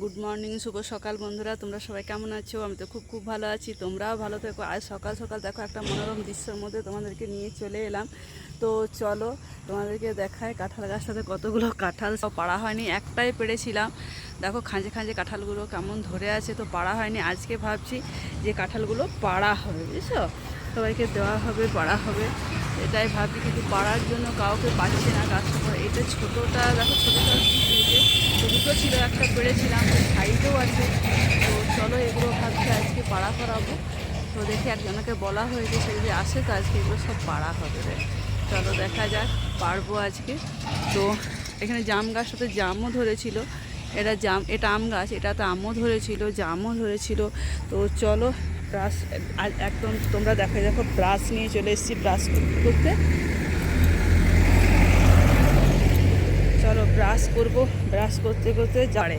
Good morning শুভ সকাল বন্ধুরা। তোমরা সবাই কেমন আছো? আমি তো খুব খুব ভালো আছি। তোমরাও ভালো থেকো। আজ সকাল সকাল দেখো একটা মনোরম দৃশ্যের মধ্যে তোমাদেরকে নিয়ে চলে এলাম। তো চলো, তোমাদেরকে দেখায় কাঁঠাল গাছটাতে কতগুলো কাঁঠাল। সব পাড়া হয়নি, একটাই পেড়েছিলাম দেখো, খাঁজে খাঁজে কাঁঠালগুলো কেমন ধরে আছে, তো পাড়া হয়নি। আজকে ভাবছি যে কাঁঠালগুলো পাড়া হবে, বুঝছ? সবাইকে দেওয়া হবে, পাড়া হবে। এটাই ভাবছি, কিন্তু পাড়ার জন্য কাউকে পাচ্ছে না। পরে এটা ছোটোটা, দেখো, ছোটোটা তো দুটো ছিল, একটা পেড়েছিলাম সাইডেও আছে। তো চলো এগুলো ভাবছি আজকে পাড়া করাবো। তো দেখি একজনকে বলা হয়েছে সে যদি আসে তো আজকে এগুলো সব পাড়া হবে। চলো দেখা যাক, পারব আজকে। তো এখানে জাম গাছটাতে জামও ধরেছিল। এটা জাম, এটা আম গাছ এটাতে আমও ধরেছিল, জামও ধরেছিল। তো চলো ব্রাশ একদম তোমরা দেখো দেখো ব্রাশ নিয়ে চলে এসেছি ব্রাশ করতে চলো ব্রাশ করব, ব্রাশ করতে করতে জাড়ে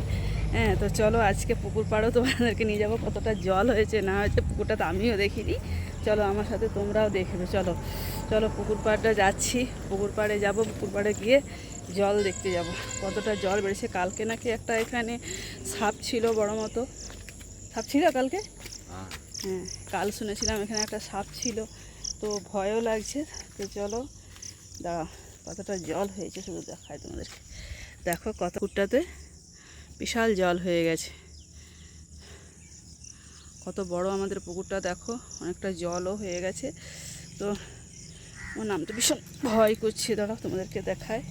হ্যাঁ তো চলো আজকে পুকুর পাড়েও তোমাদেরকে নিয়ে যাব। কতটা জল হয়েছে, না হয়েছে পুকুরটা তো আমিও দেখিনি। চলো আমার সাথে তোমরাও দেখবে, চলো। চলো পুকুর পাড়টা যাচ্ছি। পুকুর পাড়ে যাব, পুকুর পাড়ে গিয়ে জল দেখতে যাব। কতটা জল বেড়েছে, কালকে নাকি একটা এখানে সাপ ছিল বড় মতো। সাপ ছিল কালকে? হ্যাঁ কাল শুনেছিলাম এখানে একটা সাপ ছিল, তো ভয়ও লাগছে। তো চলো দাঁড়া কতটা জল হয়েছে শুধু দেখায় তোমাদেরকে। দেখো কত কুটটাতে বিশাল জল হয়ে গেছে। কত বড় আমাদের পুকুরটা, দেখো, অনেকটা জলও হয়ে গেছে। তো আমার নাম তো ভীষণ ভয় করছে। দাঁড়াও, তোমাদেরকে দেখায়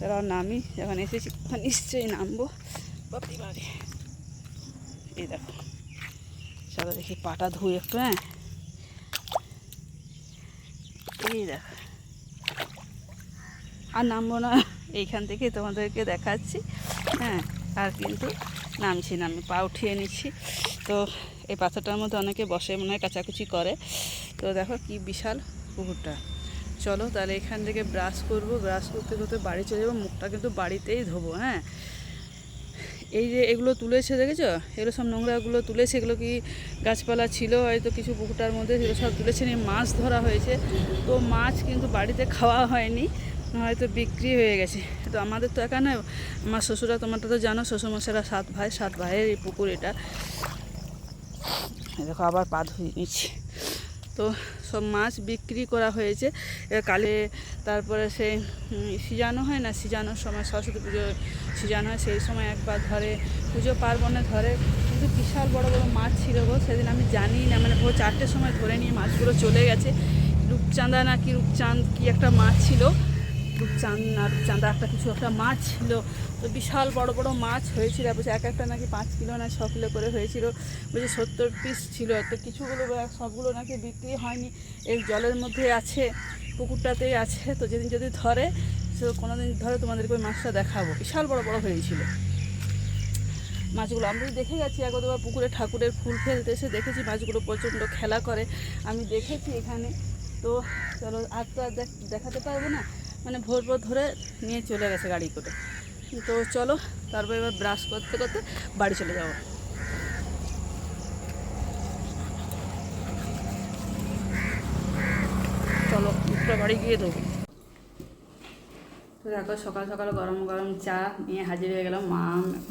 দাঁড়াও, নামি। যখন এসেছি, তখন নিশ্চয়ই নামবো। বাপরে বাড়ি এই দেখো চলো দেখি পাটা ধুই একটু হ্যাঁ? এই দেখো। আর নামবো না। এইখান থেকে তোমাদেরকে দেখাচ্ছি। হ্যাঁ আর কিন্তু নামছি না, আমি পা উঠিয়ে নিচ্ছি। তো এই পাথরটার মধ্যে অনেকে বসে মনে হয় কাচাকুচি করে। তো দেখো কি বিশাল পুকুরটা। চলো তাহলে এখান থেকে ব্রাশ করব। ব্রাশ করতে করতে বাড়ি চলে যাব। মুখটা কিন্তু বাড়িতেই ধোবো হ্যাঁ। এই যে এগুলো তুলেছে, দেখেছ? এগুলো সব নোংরাগুলো তুলেছে। এগুলো কি গাছপালা ছিল? হয়তো কিছু পুকুরটার মধ্যে এগুলো সব তুলেছে। নিয়ে মাছ ধরা হয়েছে। তো মাছ কিন্তু বাড়িতে খাওয়া হয়নি। হয়তো বিক্রি হয়ে গেছে। তো আমাদের তো একা নয় আমার শ্বশুরা তোমারটা তো জানো, শ্বশুরমশাইরা সাত ভাই, সাত ভাইয়ের এই পুকুর এটা। দেখো, আবার পা ধুয়ে নিচ্ছি। তো সব মাছ বিক্রি করা হয়েছে। কালে তারপরে সেই সিজানো হয় না, সিজানোর সময় সরস্বতী পুজো, সিজানো হয়, সেই সময় একবার ধরে পুজো পার্বণে ধরে। কিন্তু বিশাল বড় বড় মাছ ছিল গো, সেদিন আমি জানি না মানে ভোর চারটের সময় ধরে নিয়ে মাছগুলো চলে গেছে। রূপচাঁদা না কি রূপচাঁদ, কি একটা মাছ ছিল। রূপচাঁদ না রূপচাঁদা একটা কিছু একটা মাছ ছিল। তো বিশাল বড় বড় মাছ হয়েছিল। বলছে এক একটা নাকি পাঁচ কিলো না ছ কিলো করে হয়েছিল। বলছে সত্তর পিস ছিল। তো কিছুগুলো সবগুলো নাকি বিক্রি হয়নি। এই জলের মধ্যে আছে, পুকুরটাতেই আছে। তো যেদিন যদি ধরে সে কোনো দিন ধরে তোমাদেরকে ওই মাছটা দেখাবো। বিশাল বড় বড় হয়েছিল। মাছগুলো আমরা দেখে গেছি। একবার পুকুরে ঠাকুরের ফুল ফেলতে এসে দেখেছি। মাছগুলো প্রচণ্ড খেলা করে। আমি দেখেছি এখানে। তো চলো আর তো আর দেখ- দেখাতে পারব না। মানে ভোর ভোর ধরে নিয়ে চলে গেছে গাড়ি করে। তো চলো, তারপর এবার ব্রাশ করতে করতে বাড়ি চলে যাব। চলো মুখটা বাড়ি গিয়ে দেবো। তো দেখো, সকাল সকাল গরম গরম চা নিয়ে হাজির হয়ে গেলাম। মা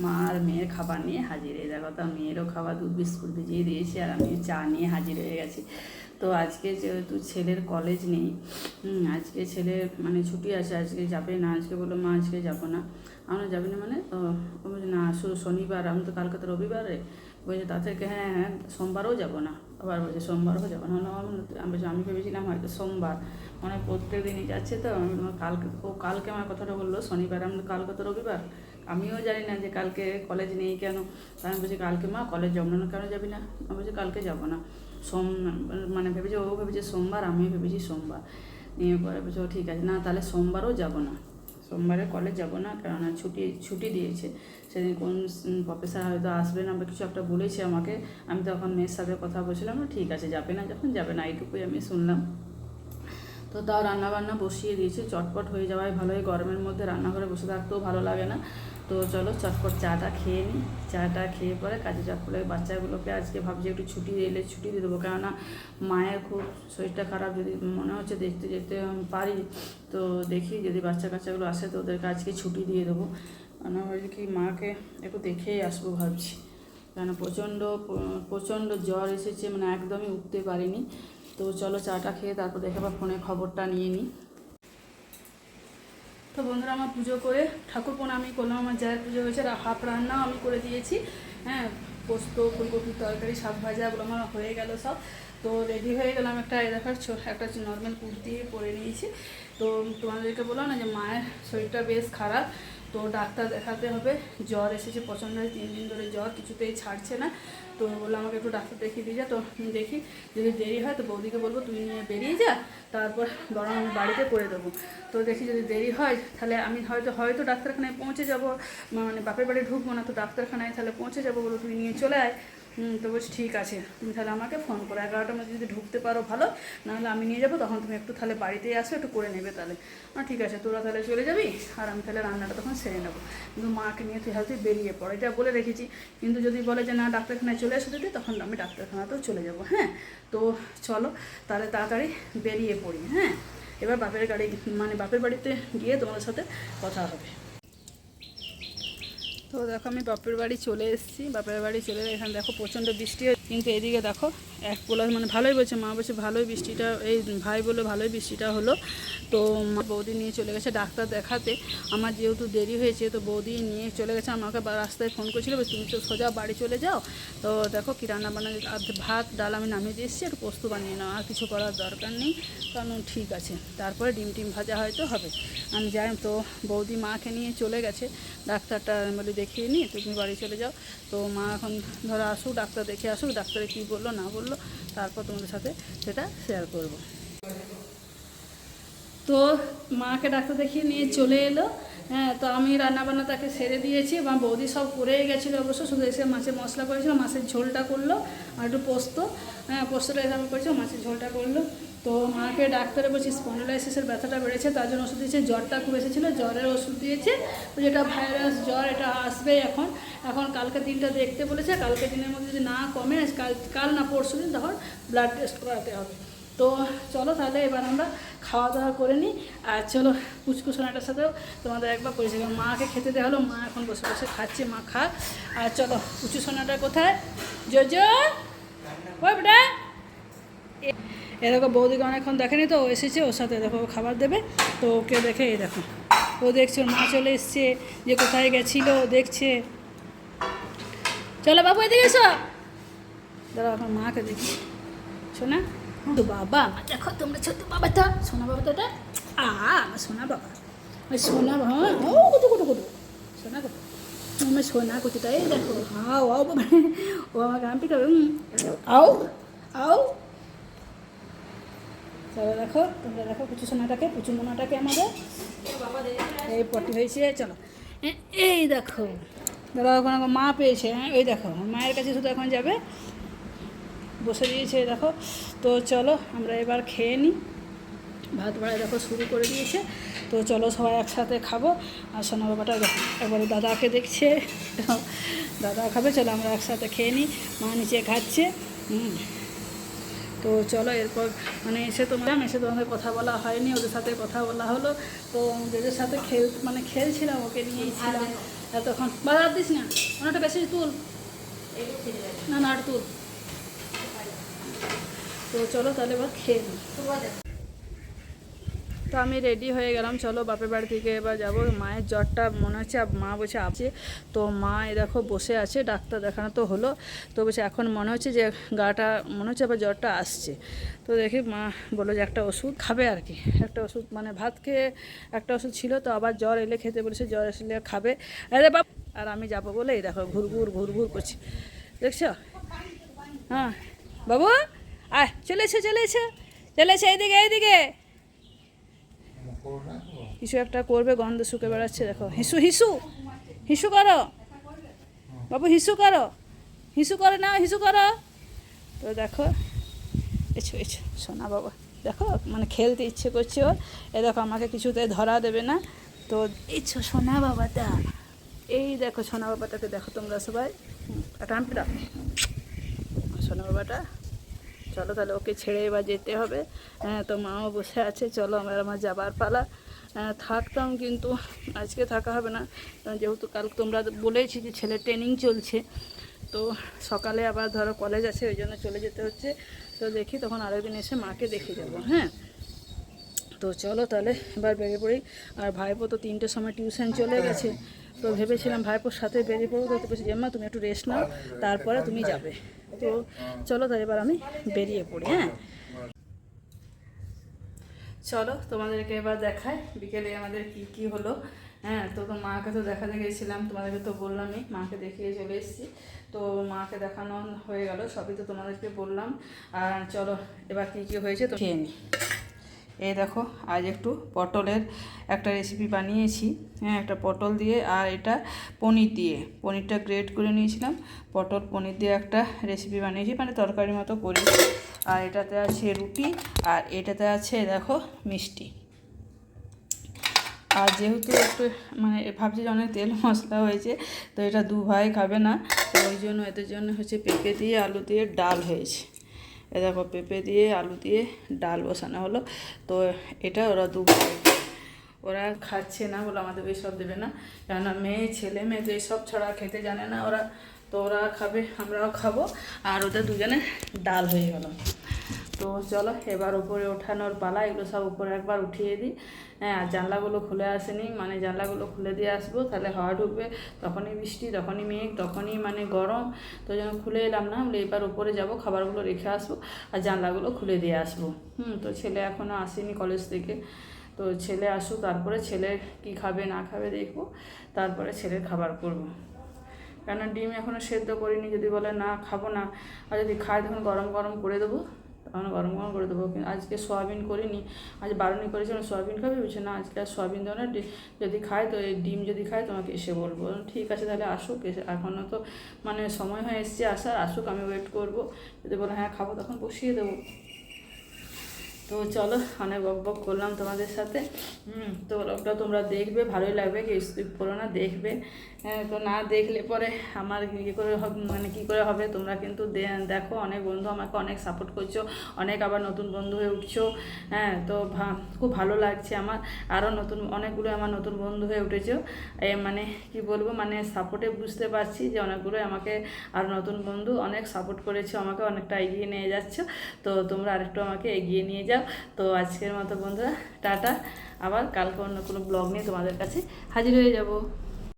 মা আর মেয়ের খাবার নিয়ে হাজির হয়ে দেখো তো মেয়েরও খাবার দুধ, বিস্কুট ভিজিয়ে দিয়েছি আর আমি চা নিয়ে হাজির হয়ে গেছি। তো আজকে যেহেতু ছেলের কলেজ নেই আজকে ছেলে মানে ছুটি আছে আজকে যাবে না আজকে বলল মা আজকে যাব না। আমরা যাবি না মানে না শুধু শনিবার আমি তো কালকে তো রবিবারে। বলছে তা থেকে হ্যাঁ হ্যাঁ সোমবারও যাব না। আবার বলছে সোমবারও যাব না। আমি বলছি, আমি ভেবেছিলাম হয়তো সোমবার। মানে প্রত্যেক দিনই যাচ্ছে তো আমি কালকে ও কালকে আমার কথাটা বলল শনিবার আমি কালকে তো রবিবার। আমিও জানি না যে কালকে কলেজ নেই কেন। আমি বলছি কালকে মা কলেজ যাব না কেন যাবি না? আমি বলছি কালকে যাব না। সোম মানে ভেবেছে ও ভেবেছে সোমবার আমিও ভেবেছি সোমবার। নিয়ে পরে ও ঠিক আছে না তাহলে সোমবারও যাব না। সোমবারে কলেজ যাব না কেননা ছুটি ছুটি দিয়েছে। সেদিন কোন প্রফেসর হয়তো আসবে না বা কিছু একটা বলেছে আমাকে। আমি তখন মেয়ের সাথে কথা বলছিলাম "না, ঠিক আছে যাবে না যখন যাবে না এইটুকুই আমি শুনলাম। তো তাও রান্নাবান্না বসিয়ে দিয়েছি চটপট হয়ে যাওয়ায় ভালো হয় গরমের মধ্যে রান্নাঘরে বসে থাকতেও ভালো লাগে না। তো চলো চটপট চাটা খেয়ে নিই। চাটা খেয়ে পরে কাজে চটপটে বাচ্চাগুলোকে আজকে ভাবছি একটু ছুটি এলে ছুটি দিয়ে দেবো। কেননা মায়ের খুব শরীরটা খারাপ যদি মনে হচ্ছে দেখতে যেতে পারি, তো দেখি যদি বাচ্চা কাচ্চাগুলো আসে তো ওদেরকে আজকে ছুটি দিয়ে দেবো। রান্না ভাবছি কি মাকে একটু দেখেই আসব ভাবছি। কেন প্রচণ্ড প্রচণ্ড জ্বর এসেছে মানে একদমই উঠতে পারিনি। তো চলো চাটা খেয়ে তারপর দেখে আবার ফোনে খবরটা নিয়ে নিই। তো বন্ধুরা, আমার পুজো করে ঠাকুর প্রণাম আমি করলাম, আমার জায়ের পুজো হয়েছে হাফ রান্নাও আমি করে দিয়েছি। হ্যাঁ পোস্ত ফুলকপির তরকারি, শাক ভাজা আমার হয়ে গেল সব। তো রেডি হয়ে গেলাম একটা ছো একটা নর্মাল কুর্তি পরে নিয়েছি। তো তোমাদেরকে বললাম না যে মায়ের শরীরটা বেশ খারাপ, তো ডাক্তার দেখাতে হবে। জ্বর এসেছে প্রচণ্ড তিন দিন ধরে জ্বর, কিছুতেই ছাড়ছে না। তো বলল, আমাকে একটু ডাক্তার দেখিয়ে দিয়ে যা, তো দেখি। যদি দেরি হয় তো বৌদিকে বলব, তুই নিয়ে বেরিয়ে যা, তারপর বরং আমি বাড়িতে করে দেবো। তো দেখি যদি দেরি হয়, তাহলে আমি হয়তো হয়তো ডাক্তারখানায় পৌঁছে যাব। মানে বাপের বাড়ি ঢুকবো না, তো ডাক্তারখানায় তাহলে পৌঁছে যাব বলো তুই নিয়ে চলে আয়। হুম, তো বলছি ঠিক আছে। তুমি তাহলে আমাকে ফোন করো। এগারোটার মধ্যে যদি ঢুকতে পারো ভালো নাহলে আমি নিয়ে যাব তখন তুমি একটু তাহলে বাড়িতেই আসো একটু করে নেবে তাহলে। না ঠিক আছে তোরা তাহলে চলে যাবি আর আমি তাহলে রান্নাটা তখন সেরে নেব। কিন্তু মাকে নিয়ে তুই হয়তো বেরিয়ে পড়ো এটা বলে রেখেছি। কিন্তু যদি বলে যে না ডাক্তারখানায় চলে এসে দিদি তখন আমি ডাক্তারখানাতেও চলে যাব হ্যাঁ? তো চলো তাহলে তাড়াতাড়ি বেরিয়ে পড়ি হ্যাঁ? এবার বাপের গাড়ি মানে বাপের বাড়িতে গিয়ে তোমাদের সাথে কথা হবে। তো দেখো আমি বাপের বাড়ি চলে এসেছি। বাপের বাড়ি চলে এখানে দেখো প্রচণ্ড বৃষ্টি কিন্তু এদিকে দেখো, এক পোলা মানে ভালোই বলছে মা, বলছে ভালোই বৃষ্টিটা, এই ভাই বলে ভালোই বৃষ্টিটা হলো। তো মা বৌদি নিয়ে চলে গেছে ডাক্তার দেখাতে। আমার যেহেতু দেরি হয়েছে, তো বৌদি নিয়ে চলে গেছে, আমাকে রাস্তায় ফোন করেছিল তুমি তো সোজা বাড়ি চলে যাও। তো দেখো কি রান্না বান্না ভাত, ডাল আমি নামিয়ে দিয়ে এসেছি আর পোস্ত বানিয়ে নাও, আর কিছু করার দরকার নেই, কারণ ঠিক আছে। তারপরে ডিম টিম ভাজা হয়তো হবে। আমি যাই, তো বৌদি মাকে নিয়ে চলে গেছে, ডাক্তারটা বলি দেখিয়ে নি, তুমি বাড়ি চলে যাও। তো মা এখন ধরো আসুক, ডাক্তার দেখে আসুক ডাক্তারে কী বলল, না বলল, তারপর তোমাদের সাথে সেটা শেয়ার করব। তো মাকে ডাক্তার দেখিয়ে নিয়ে চলে এলো। হ্যাঁ তো আমি রান্নাবান্না তাকে সেরে দিয়েছি বা বৌদি সব করেই গেছিল অবশ্য, শুধু এসে মাছের মশলা করেছিল, মাছের ঝোলটা করল, আর একটু পোস্ত হ্যাঁ পোস্তটা এভাবে করেছিল মাছের ঝোলটা করল। তো মাকে ডাক্তারে বলছি স্পন্ডলাইসিসের ব্যথাটা বেড়েছে, তার জন্য ওষুধ দিয়েছে। জ্বরটা খুব এসেছিল, জ্বরের ওষুধ দিয়েছে। তো যেটা ভাইরাস জ্বর, এটা আসবে এখন। এখন কালকে দিনটা দেখতে বলেছে, কালকে দিনের মধ্যে যদি না কমে কাল কাল না পরশু দিন, তখন ব্লাড টেস্ট করাতে হবে। তো চলো তাহলে এবার আমরা খাওয়া দাওয়া করে নিই। আর চলো পুচকুসোনাটার সাথেও তোমাদের একবার পরিচয়। মাকে খেতে দেওয়া হলো, মা এখন বসে বসে খাচ্ছে, মা খা। আর চলো পুচু সোনাটা কোথায়? জোজো ওই বেটা। এ- দেখো বৌদিকে অনেকক্ষণ দেখেনি তো এসেছে ওর সাথে দেখো খাবার দেবে, তো ওকে দেখে এই দেখো। ও দেখছে, ওর মা চলে এসছে, যে কোথায় গেছিল দেখছে। চলো বাবু, এদিকে এসো। দাঁড়া এখন মাকে দেখি। শোনা তো বাবা, দেখো তোমরা ছোট বাবাটা। সোনা বাবাটা এটা? আ, আমার সোনা বাবা। ওই সোনা বাবা ও কত কত কত। সোনা কত? আমার সোনা কতটা, এই দেখো। হাও আও, বাবা। ও আমার গান পিটা আও আও। চলো দেখো, তোমরা দেখো পুচু সোনাটাকে, পুচু মোনাটাকে আমাদের। এই পটি হয়েছে, চলো। এই দেখো দাদা এখন মা পেয়েছে হ্যাঁ? ওই দেখো মায়ের কাছে শুধু এখন যাবে। বসে দিয়েছে দেখো। তো চলো, আমরা এবার খেয়ে নিই। ভাত বাড়া দেখো শুরু করে দিয়েছে। তো চলো, সবাই একসাথে খাব। আর সোনা বাবাটা একবারে দাদাকে দেখছে। দাদা খাবে, চলো আমরা একসাথে খেয়ে নিই। মা নিচে খাচ্ছে। হুম। তো চলো এরপর মানে এসে তো ম্যাম, এসে তোমাদের কথা বলা হয়নি, ওদের সাথে কথা বলা হলো। তো ওদের সাথে খেল মানে খেলছিলাম, ওকে নিয়েই এতক্ষণ। বাধা দিস না ওনাটা বেশি তুল। না না, আর তুল। তো চলো তাহলে এবার খেয়ে নিই তো আমি রেডি হয়ে গেলাম। চলো বাপের বাড়ি থেকে এবার যাব। মায়ের জ্বরটা মনে হচ্ছে মা বসে আছে তো মা এ দেখো বসে আছে, ডাক্তার দেখানো তো হলো। তো বলছে এখন মনে হচ্ছে যে গাটা, মনে হচ্ছে আবার জ্বরটা আসছে। তো দেখি মা বলো যে একটা ওষুধ খাবে আর কি। একটা ওষুধ মানে ভাত খেয়ে একটা ওষুধ ছিল, তো আবার জ্বর এলে খেতে বলেছে, জ্বর আসলে খাবে। আরে বাপ! আর আমি যাব বলে এই দেখো ঘুরঘুর ঘুরঘুর করছি। দেখছ? হ্যাঁ। বাবু, আয় চলেছে চলেছে চলেছে এইদিকে এইদিকে। কিছু একটা করবে, গন্ধ শুকে বেড়াচ্ছে, দেখো। হিসু হিসু! হিসু করো! বাবু, হিসু করো! হিসু করো না হিসু করো! তো দেখো, এছো এছো, সোনা বাবা। দেখো মানে খেলতে ইচ্ছে করছে ওর। এ দেখো, আমাকে কিছুতে ধরা দেবে না। তো এছো, সোনা বাবাটা! এই দেখো, সোনা বাবাটাকে দেখো তোমরা সবাই। আনতে দাও। সোনা বাবাটা। চলো তাহলে ওকে ছেড়ে এবার যেতে হবে। হ্যাঁ তো মাও বসে আছে। চলো আমার আমার যাবার পালা। আহ, থাকতাম কিন্তু আজকে থাকা হবে না। যেহেতু কাল তোমরা বলেছি যে ছেলে ট্রেনিং চলছে তো সকালে আবার ধরো কলেজ আছে ওই জন্য চলে যেতে হচ্ছে। তো দেখি তখন আরেকদিন এসে মাকে দেখে যাব। হ্যাঁ তো চলো তাহলে এবার বেরিয়ে পড়ি। আর ভাইপো তো তিনটের সময় টিউশন চলে গেছে। তো ভেবেছিলাম ভাইপোর সাথে বেরিয়ে পড়ব, তো বলছি, জেম্মা, তুমি একটু রেস্ট নাও, তারপরে তুমি যাবে। তো চলো তাহলে এবার আমি বেরিয়ে পড়ি হ্যাঁ? চলো, তোমাদেরকে এবার দেখাই, বিকেলে আমাদের কি কি হলো। হ্যাঁ তো তো মাকে তো দেখাতে গেছিলাম তোমাদেরকে তো বললামই, মাকে দেখিয়ে চলে এসেছি। তো মাকে দেখানো হয়ে গেল, সবই তো তোমাদেরকে বললাম। আর চলো, এবার কি কি হয়েছে তো খেয়ে নিই এই দেখো, আজ একটু পটলের একটা রেসিপি বানিয়েছি। হ্যাঁ একটা পটল দিয়ে আর এটা পনির দিয়ে। পনিরটা গ্রেট করে নিয়েছিলাম। পটল, পনির দিয়ে একটা রেসিপি বানিয়েছি মানে তরকারি মতো করি। আর এটাতে আছে রুটি, আর এটাতে আছে দেখো মিষ্টি। আর যেহেতু একটু মানে ভাবছি যে অনেক তেল মশলা হয়েছে, তো এটা দু ভাই খাবে না ওই জন্য এদের জন্য হচ্ছে পেঁপে দিয়ে, আলু দিয়ে ডাল হয়েছে। এ দেখো পেঁপে দিয়ে, আলু দিয়ে ডাল বসানো হলো। তো এটা ওরা দু ওরা খাচ্ছে না বলে আমাদের এইসব দেবে না। কেননা মেয়ে, ছেলে, মেয়ে তো এইসব ছাড়া খেতে জানে না ওরা। তো ওরা খাবে, আমরাও খাব। আর ওদের দুজনে ডাল হয়ে গেল। তো চলো, এবার উপরে ওঠানোর পালা, এগুলো সব উপরে একবার উঠিয়ে দিই। হ্যাঁ আর জানলাগুলো খুলে আসেনি মানে জানলাগুলো খুলে দিয়ে আসব, তাহলে হাওয়া ঢুকবে। তখনই বৃষ্টি, তখনই মেঘ, তখনই মানে গরম। তো যেন খুলে এলাম না, বলে এবার উপরে যাব, খাবারগুলো রেখে আসব আর জানলাগুলো খুলে দিয়ে আসব। হুম, তো ছেলে এখনও আসেনি কলেজ থেকে। তো ছেলে আসুক, তারপরে ছেলে কি খাবে, না খাবে দেখব। তারপরে ছেলের খাবার করব। কেন ডিম এখনও সেদ্ধ করিনি, যদি বলে না, খাব না। আর যদি খায় তখন গরম গরম করে দেবো। তখন গরম গরম করে দেবো। কিন্তু আজকে সোয়াবিন করিনি। আজ বারণই করেছিলাম সোয়াবিন খাবে? বলছে, না, আজকে আর সোয়াবিন না যদি খায় তো এই ডিম যদি খায় তোমাকে এসে বলব। ঠিক আছে, তাহলে আসুক। এসে এখনও তো মানে সময় হয়ে এসছে আসার, আসুক, আমি ওয়েট করব। যদি বলে হ্যাঁ খাব, তখন বসিয়ে দেবো। তো চলো অনেক বক বক করলাম তোমাদের সাথে। তো ব্লগটা তোমরা দেখবে ভালোই লাগবে কি স্কিপ করো না দেখবে। হ্যাঁ, তো না দেখলে পরে আমার কী করে মানে কী করে হবে? তোমরা কিন্তু দেখো অনেক বন্ধু আমাকে অনেক সাপোর্ট করছ অনেক আবার নতুন বন্ধু হয়ে উঠছো। হ্যাঁ তো খুব ভালো লাগছে আমার। আরও নতুন অনেকগুলো আমার নতুন বন্ধু হয়ে উঠেছো। মানে কি বলব মানে সাপোর্টে বুঝতে পারছি যে অনেকগুলো আমাকে আর নতুন বন্ধু অনেক সাপোর্ট করেছ আমাকে অনেকটা এগিয়ে নিয়ে যাচ্ছ। তো তোমরা আরেকটু আমাকে এগিয়ে নিয়ে যাও। তো আজকের মতো বন্ধুরা, টাটা। আবার কালকে অন্য কোনো ব্লগ নিয়ে তোমাদের কাছে হাজির হয়ে যাব।